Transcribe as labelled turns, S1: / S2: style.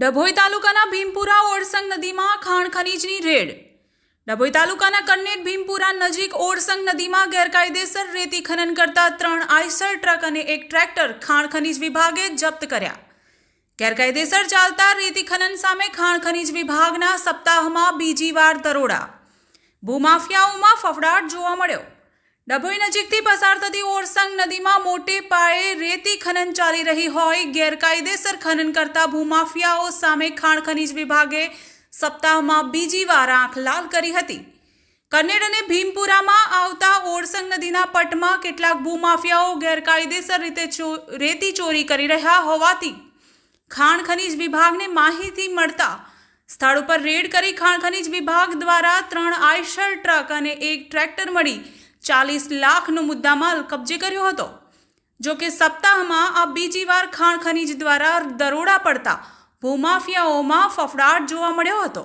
S1: ડભોઈ તાલુકાના ભીમપુરા ઓરસંગ નદીમાં ખાણ ખનીજની રેડ. ડભોઈ તાલુકાના કન્નેટ ભીમપુરા નજીક ઓરસંગ નદીમાં ગેરકાયદેસર રેતી ખનન કરતા ત્રણ આઈસર ટ્રક અને એક ટ્રેક્ટર ખાણ ખનીજ વિભાગે જપ્ત કર્યા. ગેરકાયદેસર ચાલતા રેતી ખનન સામે ખાણ ખનીજ વિભાગના સપ્તાહમાં બીજી વાર દરોડા. ભૂમાફિયાઓમાં ફફડાટ જોવા મળ્યો. ડભોઈ નજીકથી પસાર થતી ઓરસંગ નદીમાં મોટે પાયે રેતી ખનન ચાલી રહી હોય. ગેરકાયદેસર ખનન કરતા ભૂમાફિયાઓ સામે ખાણ ખનીજ વિભાગે સપ્તાહમાં બીજી વાર આંખ લાલ કરી હતી. કન્નેડ અને ભીમપુરામાં આવતા ઓરસંગ નદીના પટમાં કેટલાક ભૂમાફિયાઓ ગેરકાયદેસર રીતે રેતી ચોરી કરી રહ્યા હોવાથી ખાણ ખનીજ વિભાગને માહિતી મળતા સ્થળ ઉપર રેડ કરી ખાણ ખનીજ વિભાગ દ્વારા ત્રણ આઈશર ટ્રક અને એક ટ્રેક્ટર મળી ચાલીસ લાખનો મુદ્દામાલ કબજે કર્યો હતો. જો કે સપ્તાહમાં આ બીજી વાર ખાણ ખનીજ દ્વારા દરોડા પડતા ભૂમાફિયાઓમાં ફફડાટ જોવા મળ્યો હતો.